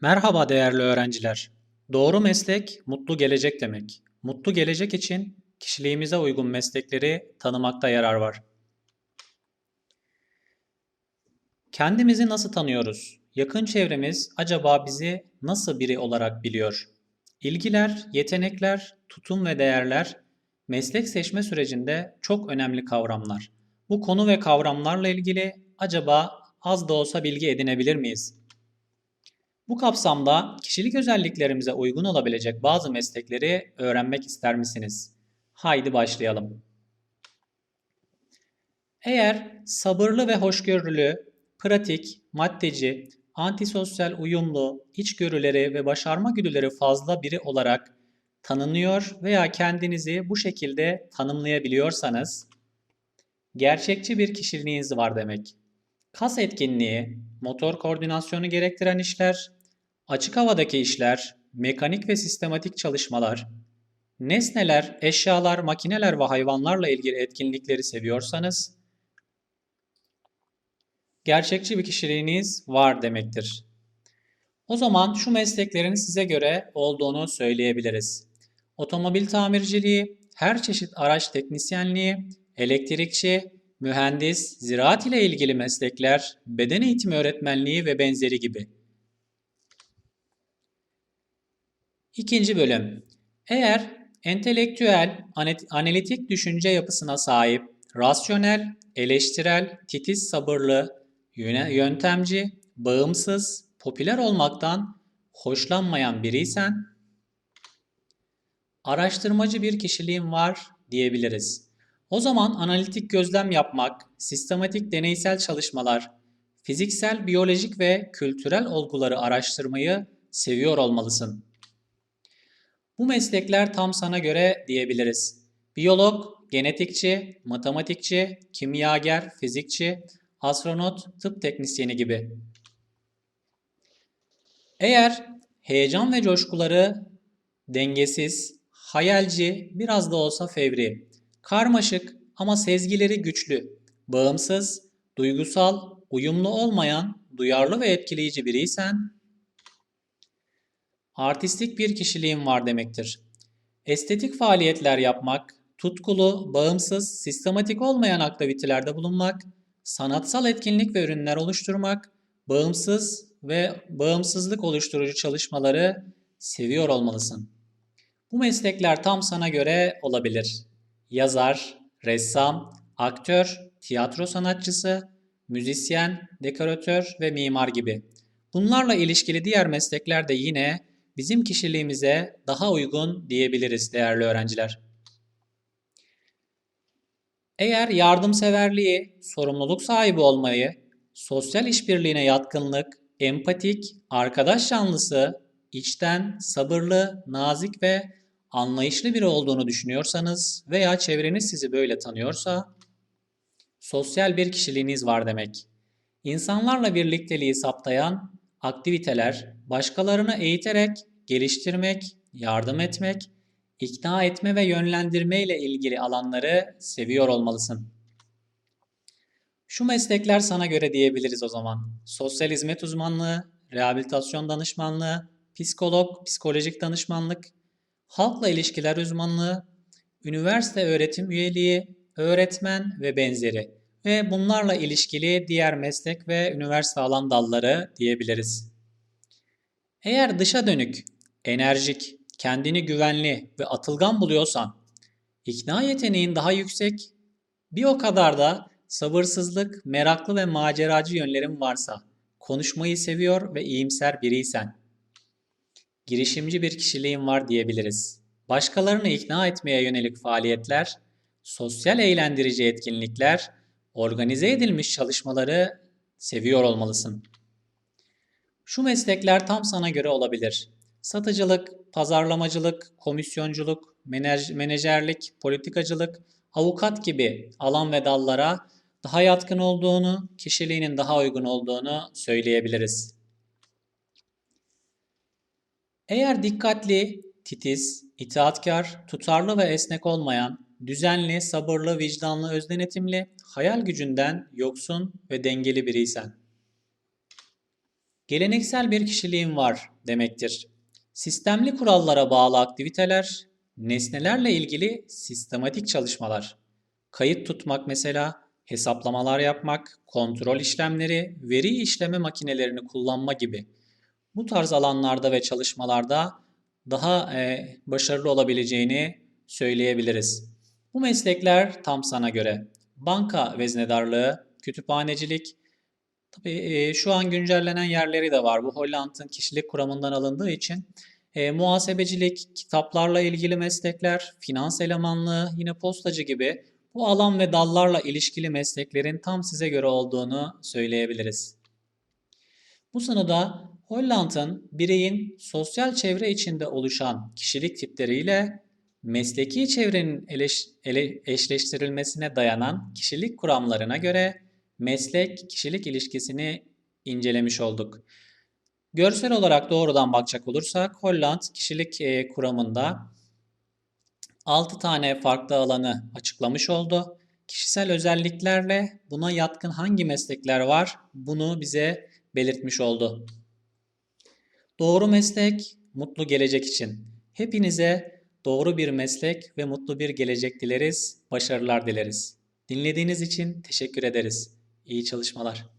Merhaba değerli öğrenciler. Doğru meslek mutlu gelecek demek. Mutlu gelecek için kişiliğimize uygun meslekleri tanımakta yarar var. Kendimizi nasıl tanıyoruz? Yakın çevremiz acaba bizi nasıl biri olarak biliyor? İlgiler, yetenekler, tutum ve değerler meslek seçme sürecinde çok önemli kavramlar. Bu konu ve kavramlarla ilgili acaba az da olsa bilgi edinebilir miyiz? Bu kapsamda kişilik özelliklerimize uygun olabilecek bazı meslekleri öğrenmek ister misiniz? Haydi başlayalım. Eğer sabırlı ve hoşgörülü, pratik, maddeci, antisosyal uyumlu, içgörüleri ve başarma güdüleri fazla biri olarak tanınıyor veya kendinizi bu şekilde tanımlayabiliyorsanız gerçekçi bir kişiliğiniz var demek. Kas etkinliği, motor koordinasyonu gerektiren işler, açık havadaki işler, mekanik ve sistematik çalışmalar, nesneler, eşyalar, makineler ve hayvanlarla ilgili etkinlikleri seviyorsanız gerçekçi bir kişiliğiniz var demektir. O zaman şu mesleklerin size göre olduğunu söyleyebiliriz. Otomobil tamirciliği, her çeşit araç teknisyenliği, elektrikçi, mühendis, ziraat ile ilgili meslekler, beden eğitimi öğretmenliği ve benzeri gibi. İkinci bölüm. Eğer entelektüel, analitik düşünce yapısına sahip, rasyonel, eleştirel, titiz sabırlı, yöntemci, bağımsız, popüler olmaktan hoşlanmayan biriysen, araştırmacı bir kişiliğin var diyebiliriz. O zaman analitik gözlem yapmak, sistematik deneysel çalışmalar, fiziksel, biyolojik ve kültürel olguları araştırmayı seviyor olmalısın. Bu meslekler tam sana göre diyebiliriz. Biyolog, genetikçi, matematikçi, kimyager, fizikçi, astronot, tıp teknisyeni gibi. Eğer heyecan ve coşkuları dengesiz, hayalci, biraz da olsa fevri, karmaşık ama sezgileri güçlü, bağımsız, duygusal, uyumlu olmayan, duyarlı ve etkileyici biriysen, artistik bir kişiliğin var demektir. Estetik faaliyetler yapmak, tutkulu, bağımsız, sistematik olmayan aktivitelerde bulunmak, sanatsal etkinlik ve ürünler oluşturmak, bağımsız ve bağımsızlık oluşturucu çalışmaları seviyor olmalısın. Bu meslekler tam sana göre olabilir. Yazar, ressam, aktör, tiyatro sanatçısı, müzisyen, dekoratör ve mimar gibi. Bunlarla ilişkili diğer meslekler de yine bizim kişiliğimize daha uygun diyebiliriz değerli öğrenciler. Eğer yardımseverliği, sorumluluk sahibi olmayı, sosyal işbirliğine yatkınlık, empatik, arkadaş canlısı, içten, sabırlı, nazik ve anlayışlı biri olduğunu düşünüyorsanız veya çevreniz sizi böyle tanıyorsa sosyal bir kişiliğiniz var demek. İnsanlarla birlikteliği saptayan aktiviteler, başkalarını eğiterek, geliştirmek, yardım etmek, ikna etme ve yönlendirme ile ilgili alanları seviyor olmalısın. Şu meslekler sana göre diyebiliriz o zaman. Sosyal hizmet uzmanlığı, rehabilitasyon danışmanlığı, psikolog, psikolojik danışmanlık, halkla ilişkiler uzmanlığı, üniversite öğretim üyeliği, öğretmen ve benzeri ve bunlarla ilişkili diğer meslek ve üniversite alan dalları diyebiliriz. Eğer dışa dönük, enerjik, kendini güvenli ve atılgan buluyorsan, ikna yeteneğin daha yüksek, bir o kadar da sabırsızlık, meraklı ve maceracı yönlerin varsa, konuşmayı seviyor ve iyimser biriysen, girişimci bir kişiliğin var diyebiliriz. Başkalarını ikna etmeye yönelik faaliyetler, sosyal eğlendirici etkinlikler, organize edilmiş çalışmaları seviyor olmalısın. Şu meslekler tam sana göre olabilir. Satıcılık, pazarlamacılık, komisyonculuk, menajerlik, politikacılık, avukat gibi alan ve dallara daha yatkın olduğunu, kişiliğinin daha uygun olduğunu söyleyebiliriz. Eğer dikkatli, titiz, itaatkar, tutarlı ve esnek olmayan, düzenli, sabırlı, vicdanlı, özdenetimli, hayal gücünden yoksun ve dengeli biriysen. Geleneksel bir kişiliğin var demektir. Sistemli kurallara bağlı aktiviteler, nesnelerle ilgili sistematik çalışmalar. Kayıt tutmak mesela, hesaplamalar yapmak, kontrol işlemleri, veri işleme makinelerini kullanma gibi. Bu tarz alanlarda ve çalışmalarda daha e, başarılı olabileceğini söyleyebiliriz. Bu meslekler tam sana göre. Banka veznedarlığı, kütüphanecilik, tabii e, şu an güncellenen yerleri de var. Bu Holland'ın kişilik kuramından alındığı için e, muhasebecilik, kitaplarla ilgili meslekler, finans elemanlığı, yine postacı gibi bu alan ve dallarla ilişkili mesleklerin tam size göre olduğunu söyleyebiliriz. Bu sınıfta Holland'ın bireyin sosyal çevre içinde oluşan kişilik tipleriyle mesleki çevrenin eleş- ele- eşleştirilmesine dayanan kişilik kuramlarına göre meslek-kişilik ilişkisini incelemiş olduk. Görsel olarak doğrudan bakacak olursak Holland kişilik e, kuramında 6 tane farklı alanı açıklamış oldu. Kişisel özelliklerle buna yatkın hangi meslekler var bunu bize belirtmiş oldu. Doğru meslek, mutlu gelecek için. Hepinize doğru bir meslek ve mutlu bir gelecek dileriz, başarılar dileriz. Dinlediğiniz için teşekkür ederiz. İyi çalışmalar.